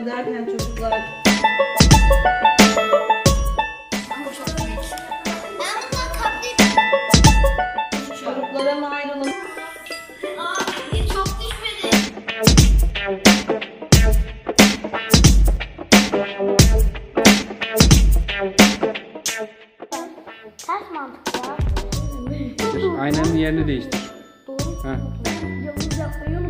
giderken çocuklar... Çocuklara mı ayrılalım? Ters mantık ya. Aynanın yerini değiştir. Doğru. Ha. Yavuz yapmayı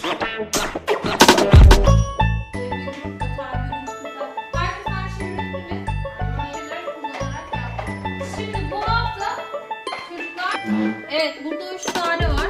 Evet burada üç tane var.